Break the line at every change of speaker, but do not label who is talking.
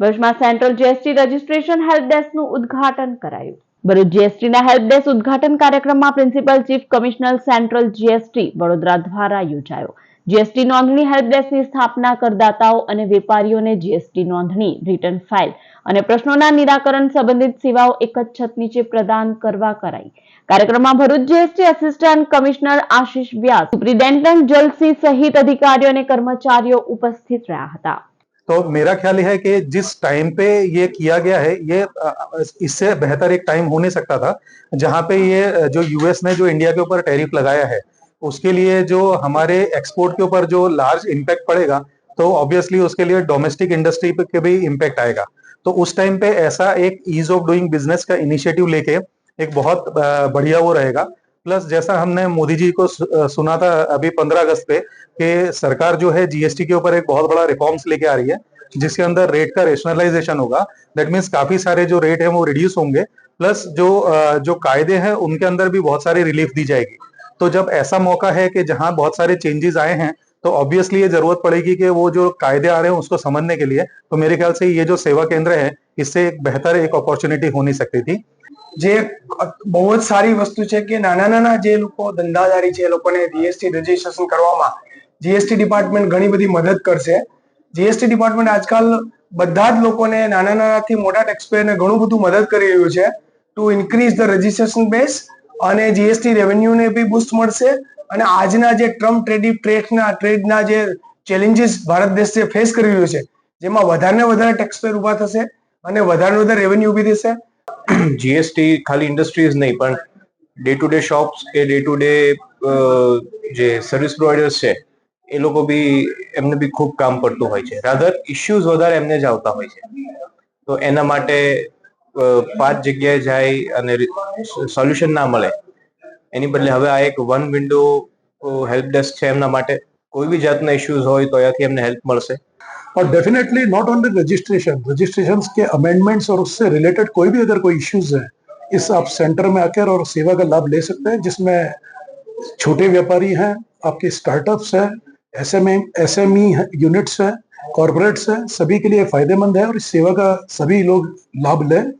ભરૂચમાં central GST registration help ઉદ્ઘાટન કરાયું. ભરૂચ જીએસટીના હેલ્પ ઉદ્ઘાટન કાર્યક્રમમાં principal chief commissioner central GST Vadodara દ્વારા યોજાયો. જીએસટી નોંધણી હેલ્પ સ્થાપના કરદાતાઓ અને વેપારીઓને જીએસટી નોંધણી રિટર્ન ફાઇલ અને પ્રશ્નોના નિરાકરણ સંબંધિત સેવાઓ એક જ છત નીચે પ્રદાન કરવા કરાઈ. કાર્યક્રમમાં Bharuch GST assistant commissioner Ashish Vyas superintendent Jalsinh સહિત અધિકારીઓ અને કર્મચારીઓ ઉપસ્થિત રહ્યા હતા.
तो मेरा ख्याल है कि जिस टाइम पे ये किया गया है, ये इससे बेहतर एक टाइम हो नहीं सकता था, जहाँ पे ये, जो यूएस ने जो इंडिया के ऊपर टैरिफ लगाया है, उसके लिए जो हमारे एक्सपोर्ट के ऊपर जो लार्ज इम्पैक्ट पड़ेगा तो ऑब्वियसली उसके लिए डोमेस्टिक इंडस्ट्री के भी इम्पैक्ट आएगा। तो उस टाइम पे ऐसा एक ईज ऑफ़ डूइंग बिज़नेस का इनिशिएटिव लेके एक बहुत बढ़िया वो रहेगा। प्लस जैसा हमने मोदी जी को सुना था अभी पंद्रह अगस्त पे कि सरकार जो है जीएसटी के ऊपर एक बहुत बड़ा रिफॉर्म्स लेके आ रही है, जिसके अंदर रेट का रेशनलाइजेशन होगा। दैट मीन्स काफ़ी सारे जो रेट है वो रिड्यूस होंगे। प्लस जो जो कायदे हैं उनके अंदर भी बहुत सारी रिलीफ दी जाएगी। तो जब ऐसा मौका है कि जहाँ बहुत सारे चेंजेस आए हैं तो ऑब्वियसली ये ज़रूरत पड़ेगी कि वो जो कायदे आ रहे हैं उसको समझने के लिए। तो मेरे ख्याल से ये जो सेवा केंद्र है, इससे एक बेहतर एक अपॉर्चुनिटी हो नहीं सकती थी।
જે બહુ જ સારી વસ્તુ છે કે નાના નાના જે લોકો ધંધાદારી છે એ લોકોને જીએસટી રજીસ્ટ્રેશન કરવામાં જીએસટી ડિપાર્ટમેન્ટ ઘણી બધી મદદ કરશે. જીએસટી ડિપાર્ટમેન્ટ આજકાલ બધા જ લોકોને નાના નાનાથી મોટા ટેક્સપેયરને ઘણું બધું મદદ કરી રહ્યું છે to increase the registration base અને જીએસટી રેવન્યુને બી બુસ્ટ મળશે અને આજના જે ટ્રમ્પ ટ્રેડિંગ ટ્રેડના ટ્રેડના જે ચેલેન્જીસ ભારત દેશ જે ફેસ કરી રહ્યું છે, જેમાં વધારે વધારે ટેક્સપેયર ઊભા થશે અને વધારે વધારે રેવન્યુ ઊભી થશે
જીએસટી ખાલી ઇન્ડસ્ટ્રીઝ નહીં, પણ ડે ટુ ડે શોપ્સ કે ડે ટુ ડે જે સર્વિસ પ્રોવાઈડર્સ છે, એ લોકો બી એમને બી ખૂબ કામ પડતું હોય છે. રાધર ઇશ્યુઝ વધારે એમને જ આવતા હોય છે. તો એના માટે પાંચ જગ્યાએ જાય અને સોલ્યુશન ના મળે. એની બદલે હવે આ એક વન વિન્ડો હેલ્પ ડેસ્ક છે એમના માટે. કોઈ બી જાતના ઇશ્યુઝ હોય તો અહીંયાથી એમને હેલ્પ મળશે.
और definitely not only registration registration के अमेंडमेंट्स और उससे रिलेटेड कोई भी अगर कोई इश्यूज़ है, इस आप सेंटर में आकर और सेवा का लाभ ले सकते हैं, जिसमें छोटे व्यापारी हैं, आपके स्टार्टअप्स हैं एसएमए एसएमई यूनिट्स हैं कॉर्पोरेट्स हैं, सभी के लिए फ़ायदेमंद है और इस सेवा का सभी लोग लाभ लें।